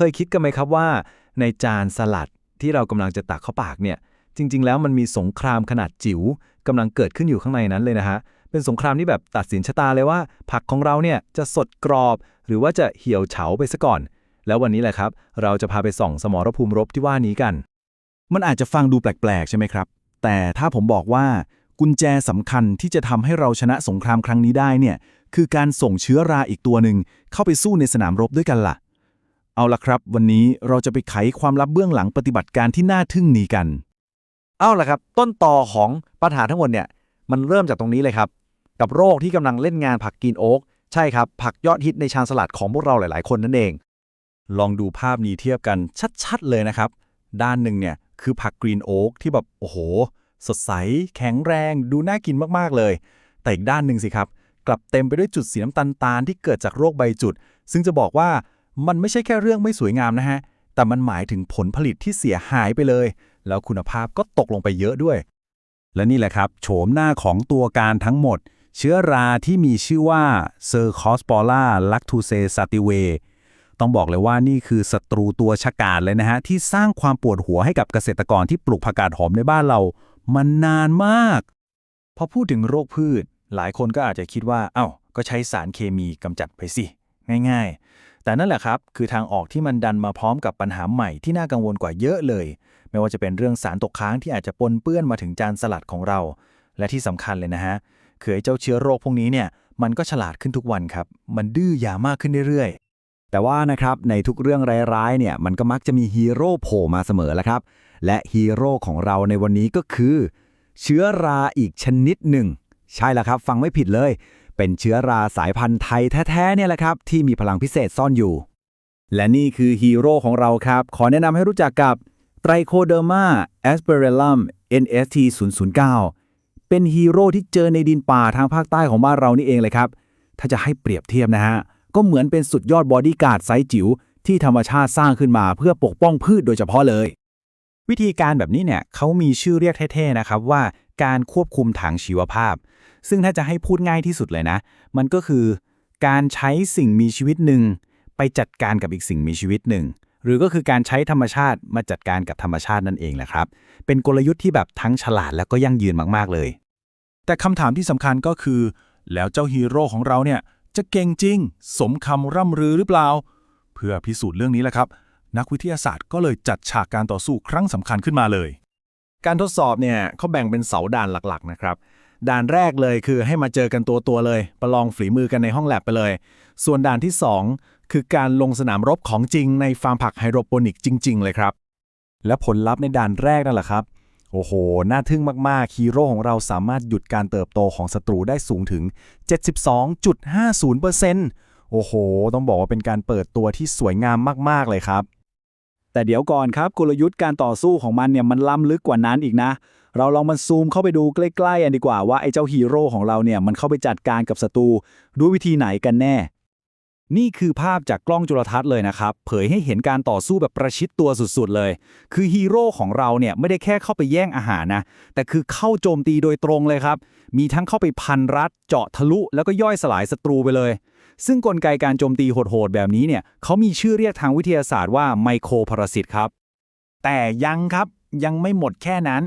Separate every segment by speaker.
Speaker 1: เคยคิดกันไหมครับว่า ในจานสลัดที่เรากำลังจะตักเข้าปากเนี่ย จริง ๆ แล้วมันมีสงครามขนาดจิ๋วกำลังเกิดขึ้นอยู่ข้างในนั้นเลยนะฮะเป็นสงครามที่แบบตัดสินชะตาเลยว่า ผักของเราเนี่ยจะสดกรอบ หรือว่าจะเหี่ยวเฉาไปซะก่อน แล้ววันนี้แหละครับ เราจะพาไปส่องสมรภูมิรบที่ว่านี้กัน
Speaker 2: มันอาจจะฟังดูแปลกๆ ใช่ไหมครับ แต่ถ้าผมบอกว่ากุญแจสำคัญที่จะทำให้เราชนะสงครามครั้งนี้ได้เนี่ยคือการส่งเชื้อราอีกตัวหนึ่งเข้าไปสู้ในสนามรบด้วยกันล่ะ เอาละครับ วันนี้เราจะไปไขความลับเบื้องหลังปฏิบัติการที่น่าทึ่งนี้กัน
Speaker 3: เอาละครับ ต้นต่อของปัญหาทั้งหมดเนี่ย มันเริ่มจากตรงนี้เลยครับ กับโรคที่กำลังเล่นงานผักกินโอ๊กใช่ครับ ผักยอดฮิตในชานสลัดของพวกเราหลาย ๆ คนนั่นเอง
Speaker 2: ลองดูภาพนี้เทียบกันชัด ๆ เลยนะครับ ด้านหนึ่งเนี่ยคือผักกรีนโอ๊กที่แบบโอ้โห สดใส แข็งแรง ดูน่ากินมากๆเลย แต่อีกด้านหนึ่งสิครับ กลับเต็มไปด้วยจุดสีน้ำตาลตาลที่เกิดจากโรคใบจุด ซึ่งจะบอกว่า มันไม่ใช่แค่เรื่องไม่สวยงามนะฮะ แต่มันหมายถึงผลผลิตที่เสียหายไปเลย แล้วคุณภาพก็ตกลงไปเยอะด้วย และนี่แหละครับโฉมหน้าของตัวการทั้งหมด เชื้อราที่มีชื่อว่าเซอร์คอสปอล่าลักทูเซซาติเวต้องบอกเลยว่านี่คือศัตรูตัวฉกาจเลยนะฮะ ที่สร้างความปวดหัวให้กับเกษตรกรที่ปลูกผักกาดหอมในบ้านเรามันนานมาก
Speaker 1: พอพูดถึงโรคพืช หลายคนก็อาจจะคิดว่า เอ้า ก็ใช้สารเคมีกำจัดไปสิ ง่าย แต่นั่นแหละครับ คือทางออกที่มันดันมาพร้อมกับปัญหาใหม่ที่น่ากังวลกว่าเยอะเลย ไม่ว่าจะเป็นเรื่องสารตกค้างที่อาจจะปนเปื้อนมาถึงจานสลัดของเรา และที่สำคัญเลยนะฮะคือไอ้เจ้าเชื้อโรคพวกนี้เนี่ยมันก็ฉลาดขึ้นทุกวันครับ มันดื้อยามากขึ้นเรื่อยๆ
Speaker 4: แต่ว่านะครับในทุกเรื่องร้ายๆเนี่ยมันก็มักจะมีฮีโร่โผล่มาเสมอแหละครับ และฮีโร่ของเราในวันนี้ก็คือ เชื้อราอีกชนิดหนึ่ง ใช่แล้วครับ ฟังไม่ผิดเลย เป็นเชื้อราสายพันธุ์ไทยแท้ๆเนี่ยแหละครับ ที่มีพลังพิเศษซ่อนอยู่ และนี่คือฮีโร่ของเราครับ ขอแนะนำให้รู้จักกับ Trichoderma asperellum NST 009เป็นฮีโร่ที่เจอในดินป่าทางภาคใต้ของบ้านเรานี่เองเลยครับ ถ้าจะให้เปรียบเทียบนะฮะ ก็เหมือนเป็นสุดยอดบอดี้การ์ดไซส์จิ๋วที่ธรรมชาติสร้างขึ้นมาเพื่อปกป้องพืชโดยเฉพาะเลย
Speaker 2: วิธีการแบบนี้เนี่ยเขามีชื่อเรียกเท่ๆนะครับว่า การควบคุมถังชีวภาพ ซึ่งถ้าจะให้พูดง่ายที่สุดเลยนะ มันก็คือ การใช้สิ่งมีชีวิตหนึ่งไปจัดการกับอีกสิ่งมีชีวิตหนึ่ง หรือก็คือการใช้ธรรมชาติมาจัดการกับธรรมชาตินั่นเองแหละครับ เป็นกลยุทธ์ที่แบบทั้งฉลาดแล้วก็ยั่งยืนมาก ๆ เลย
Speaker 5: แต่คำถามที่สำคัญก็คือ แล้วเจ้าฮีโร่ของเราเนี่ยจะเก่งจริง สมคำร่ำรือหรือเปล่า เพื่อพิสูจน์เรื่องนี้แหละครับ นักวิทยาศาสตร์ก็เลยจัดฉากการต่อสู้ครั้งสำคัญขึ้นมาเลย
Speaker 3: การทดสอบเนี่ยเขาแบ่งเป็นเสาด่านหลักๆนะครับ ด่านแรกเลยคือให้มาเจอกันตัวตัวๆเลย ประลองฝีมือกันในห้องแลบไปเลย ส่วนด่านที่ 2 คือการลงสนามรบของจริงในฟาร์มผักไฮโดรโปนิกจริง ๆ เลยครับ
Speaker 2: และผลลัพธ์ในด่านแรกนั่นแหละครับ โอ้โห น่าทึ่งมาก ๆ ฮีโร่ของเราสามารถหยุดการเติบโตของศัตรูได้สูงถึง 72.50%โอ้โห ต้องบอกว่าเป็นการเปิดตัวที่สวยงามมาก ๆ เลยครับ
Speaker 4: แต่เดี๋ยวก่อนครับกลยุทธ์การต่อสู้ของมันเนี่ยมันล้ำลึกกว่านั้นอีกนะ เราลองมันซูมเข้าไปดูใกล้ๆกันดีกว่าว่าไอ้เจ้าฮีโร่ของเราเนี่ยมันเข้าไปจัดการกับศัตรูด้วยวิธีไหนกันแน่ นี่คือภาพจากกล้องจุลทรรศน์เลยนะครับ เผยให้เห็นการต่อสู้แบบประชิดตัวสุดๆเลย คือฮีโร่ของเราเนี่ยไม่ได้แค่เข้าไปแย่งอาหารนะ แต่คือเข้าโจมตีโดยตรงเลยครับ มีทั้งเข้าไปพันรัด เจาะทะลุ แล้วก็ย่อยสลายศัตรูไปเลย ซึ่งกลไกการโจมตีโหดๆแบบนี้เนี่ยเขามีชื่อเรียกทางวิทยาศาสตร์ว่าไมโครพาราสิตครับ แต่ยังครับยังไม่หมดแค่นั้น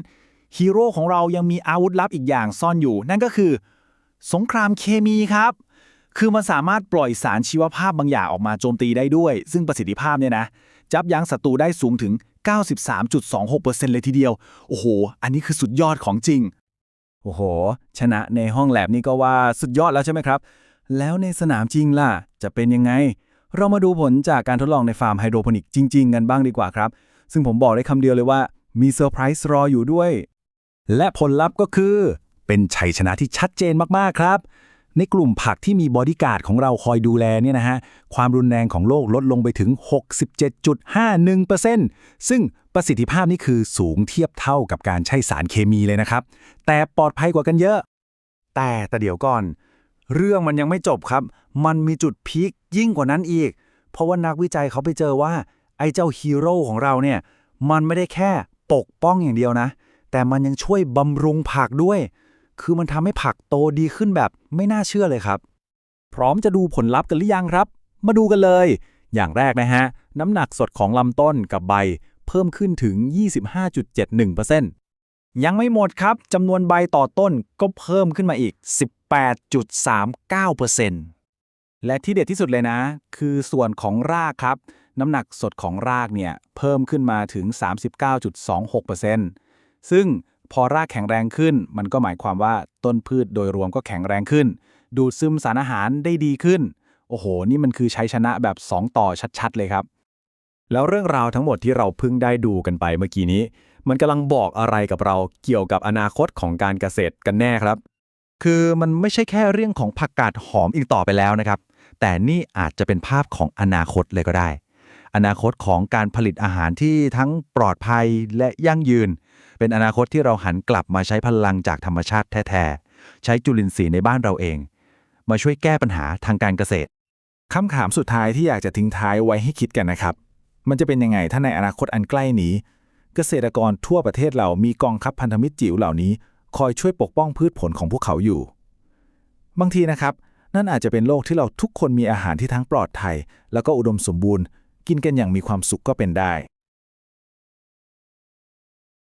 Speaker 4: ฮีโร่ของเรายังมีอาวุธลับอีกอย่างซ่อนอยู่ นั่นก็คือ สงครามเคมีครับ คือมันสามารถปล่อยสารชีวภาพบางอย่างออกมาโจมตีได้ด้วย ซึ่งประสิทธิภาพเนี่ยนะ จับยั้งศัตรูได้สูงถึง 93.26%เลยทีเดียว โอ้โห อันนี้คือสุดยอดของจริง
Speaker 1: โอ้โห ชนะในห้องแลบนี่ก็ว่าสุดยอดแล้วใช่ไหมครับ แล้วในสนามจริงล่ะ จะเป็นยังไง เรามาดูผลจากการทดลองในฟาร์มไฮโดรโปนิกจริง ๆ กันบ้างดีกว่าครับ ซึ่งผมบอกได้คำเดียวเลยว่ามีเซอร์ไพรส์รออยู่ด้วย
Speaker 2: และผลลัพธ์ก็คือ เป็นชัยชนะที่ชัดเจนมากๆครับ ในกลุ่มผักที่มีบอดี้การ์ดของเราคอยดูแลเนี่ยนะฮะ ความรุนแรงของโรคลดลงไปถึง 67.51%ซึ่งประสิทธิภาพนี่คือสูงเทียบเท่ากับการใช้สารเคมีเลยนะครับ แต่ปลอดภัยกว่ากันเยอะ
Speaker 3: แต่แต่เดี๋ยวก่อน เรื่องมันยังไม่จบครับ มันมีจุดพีคยิ่งกว่านั้นอีก เพราะว่านักวิจัยเขาไปเจอว่า ไอ้เจ้าฮีโร่ของเราเนี่ย มันไม่ได้แค่ปกป้องอย่างเดียวนะ แต่มันยังช่วยบำรุงผักด้วย คือมันทำให้ผักโตดีขึ้นแบบไม่น่าเชื่อเลยครับ
Speaker 2: พร้อมจะดูผลลัพธ์กันหรือยังครับ มาดูกันเลย อย่างแรกนะฮะ น้ำหนักสดของลำต้นกับใบ เพิ่มขึ้นถึง 25.71%
Speaker 4: ยังไม่หมดครับจำนวนใบต่อต้นก็เพิ่มขึ้นมาอีก 18.39%และที่เด็ดที่สุดเลยนะ คือส่วนของรากครับ น้ำหนักสดของรากเนี่ยเพิ่มขึ้นมาถึง 39.26%ซึ่งพอรากแข็งแรงขึ้น มันก็หมายความว่าต้นพืชโดยรวมก็แข็งแรงขึ้น ดูดซึมสารอาหารได้ดีขึ้น โอ้โห นี่มันคือใชัยชนะแบบ 2 ต่อชัดๆ เลยครับ
Speaker 2: แล้วเรื่องราวทั้งหมดที่เราเพิ่งได้ดูกันไปเมื่อกี้นี้ มันกำลังบอกอะไรกับเราเกี่ยวกับอนาคตของการเกษตรกันแน่ครับ คือมันไม่ใช่แค่เรื่องของผักกาดหอมอีกต่อไปแล้วนะครับ แต่นี่อาจจะเป็นภาพของอนาคตเลยก็ได้ อนาคตของการผลิตอาหารที่ทั้งปลอดภัยและยั่งยืน เป็นอนาคตที่เราหันกลับมาใช้พลังจากธรรมชาติแท้ๆใช้จุลินทรีย์ในบ้านเราเอง มาช่วยแก้ปัญหาทางการเกษตร
Speaker 5: คำถามสุดท้ายที่อยากจะทิ้งท้ายไว้ให้คิดกันนะครับ มันจะเป็นยังไงถ้าในอนาคตอันใกล้นี้ เกษตรกรทั่วประเทศเรามีกองทัพพันธมิตรจิ๋วเหล่านี้ คอยช่วยปกป้องพืชผลของพวกเขาอยู่ บางทีนะครับ นั่นอาจจะเป็นโลกที่เราทุกคนมีอาหารที่ทั้งปลอดภัย แล้วก็อุดมสมบูรณ์ กินกันอย่างมีความสุขก็เป็นได้